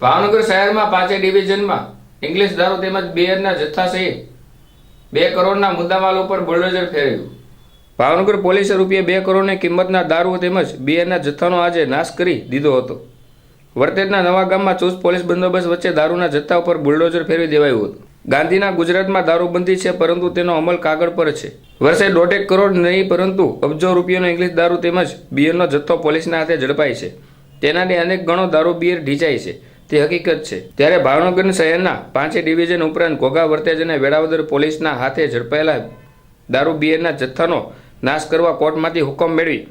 ભાવનગર શહેરમાં પાંચે ડિવિઝનમાં ઇંગ્લિશ દારૂ તેમજ બિયરના જથ્થા સહિત બે કરોડના મુદ્દામાલ ઉપર બુલડોઝર ફેરવ્યું. ભાવનગર પોલીસે રૂપિયા બે કરોડની કિંમતના દારૂ તેમજ બિયરના જથ્થાનો આજે નાશ કરી દીધો હતો. વર્તેજના નવા ગામમાં ચુસ્ત પોલીસ બંદોબસ્ત વચ્ચે દારૂના જથ્થા ઉપર બુલડોઝર ફેરવી દેવાયું હતું. ગાંધીના ગુજરાતમાં દારૂબંધી છે પરંતુ તેનો અમલ કાગળ પર છે. વર્ષે દોઢેક કરોડ નહીં પરંતુ અબજો રૂપિયાનો ઇંગ્લિશ દારૂ તેમજ બિયરનો જથ્થો પોલીસના હાથે ઝડપાય છે. તેનાથી અનેક ગણો દારૂ બિયર ઢીંચાય છે. તે હકીકત છે. ત્યારે ભાવનગર શહેરના પાંચે ડિવિઝન ઉપરાંત ઘોઘા, વર્તેજ અને વેળાવદર પોલીસના હાથે ઝડપાયેલા દારૂ બિયરના જથ્થાનો નાશ કરવા કોર્ટમાંથી હુકમ મેળવી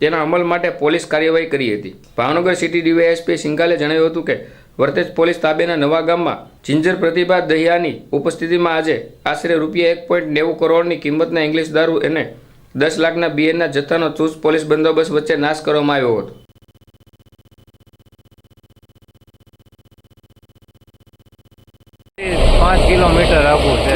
તેના અમલ માટે પોલીસ કાર્યવાહી કરી હતી. ભાવનગર સિટી ડીવાયએસપી સિંઘાલે જણાવ્યું હતું કે, વર્તેજ પોલીસ તાબેના નવા ગામમાં જિંજર પ્રતિભા દહિયાની ઉપસ્થિતિમાં આજે આશરે રૂપિયા એક પોઈન્ટ નેવું કરોડની કિંમતના ઇંગ્લિશ દારૂ અને દસ લાખના બિયરના જથ્થાનો ચુસ્ત પોલીસ બંદોબસ્ત વચ્ચે નાશ કરવામાં આવ્યો હતો. પાંચ કિલોમીટર આખું છે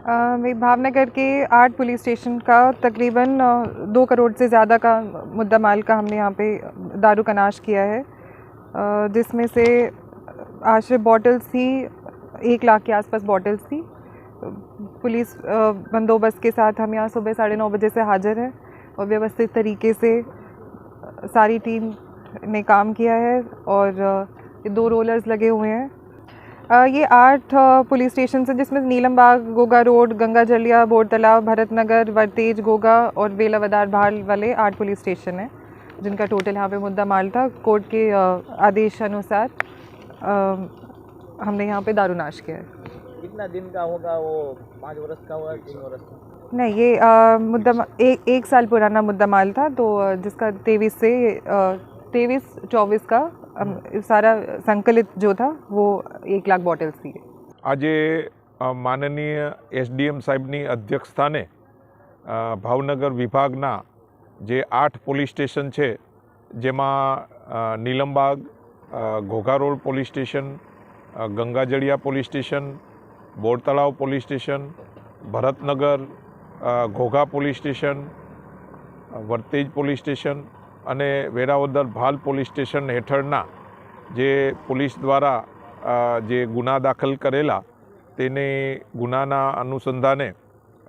अ, भाई भावनगर के आठ पुलिस स्टेशन का तकरीबन अ, दो करोड़ से ज़्यादा का मुद्दा माल का हमने यहाँ पे दारू का नाश किया है अ, जिसमें से आश्रय बॉटल्स थी एक लाख के आसपास बॉटल्स थी पुलिस अ, बंदोबस्त के साथ हम यहाँ सुबह साढ़े नौ बजे से हाजिर हैं और व्यवस्थित तरीके से सारी टीम ने काम किया है और ये दो रोलर्स लगे हुए हैं। ये आठ पुलिस स्टेशन हैं जिसमें नीलम बाग, गोगा रोड, गंगा जलिया बोर तालाब भरत नगर वर्तेज, गोगा और वेलावदार भाल वाले आठ पुलिस स्टेशन हैं, जिनका टोटल यहाँ पे मुद्दा माल था। कोर्ट के आदेश अनुसार हमने यहाँ पे दारूनाश किया है। कितना दिन का होगा वो, पाँच वर्ष का होगा, तीन वर्ष का? नहीं ये अ, मुद्दा मा- एक एक साल पुराना मुद्दा माल था तो अ, जिसका तेईस से तेईस चौबीस का अम, सारा संकलित जो था वो एक लाख बॉटल्स थी આજે અ, માનનીય એસડીએમ સાહેબની અધ્યક્ષસ્થાને અ, ભાવનગર વિભાગના જે આઠ પોલીસ સ્ટેશન છે જેમાં અ, નીલમબાગ અ, ઘોઘા રોડ પોલીસ સ્ટેશન અ, Gangajaliya police station Bor Talav police station Bharatnagar અ, Ghogha police station Vartej police station અને વેરાવદર ભાલ પોલીસ સ્ટેશન હેઠળના જે પોલીસ દ્વારા જે ગુના દાખલ કરેલા તેને ગુનાના અનુસંધાને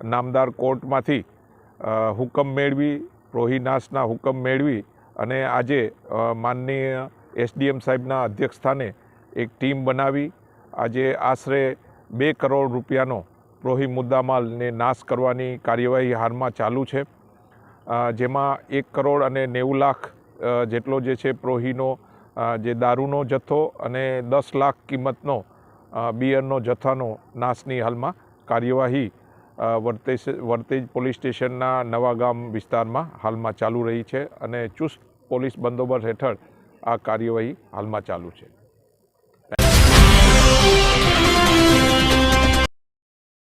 નામદાર કોર્ટમાંથી હુકમ મેળવી રોહિનાસના હુકમ મેળવી અને આજે માનનીય એસડીએમ સાહેબના અધ્યક્ષસ્થાને એક ટીમ બનાવી. આજે આશરે બે કરોડ રૂપિયાનો પ્રોહી મુદ્દામાલને નાશ કરવાની કાર્યવાહી હાલમાં ચાલુ છે. જેમાં એક કરોડ અને નેવું લાખ જેટલો જે છે પ્રોહીનો જે દારૂનો જથ્થો અને દસ લાખ કિંમતનો બિયરનો જથ્થાનો નાશની હાલમાં કાર્યવાહી વર્તેજ વર્તેજ પોલીસ સ્ટેશનના નવાગામ વિસ્તારમાં હાલમાં ચાલુ રહી છે અને ચુસ્ત પોલીસ બંદોબસ્ત હેઠળ આ કાર્યવાહી હાલમાં ચાલુ છે.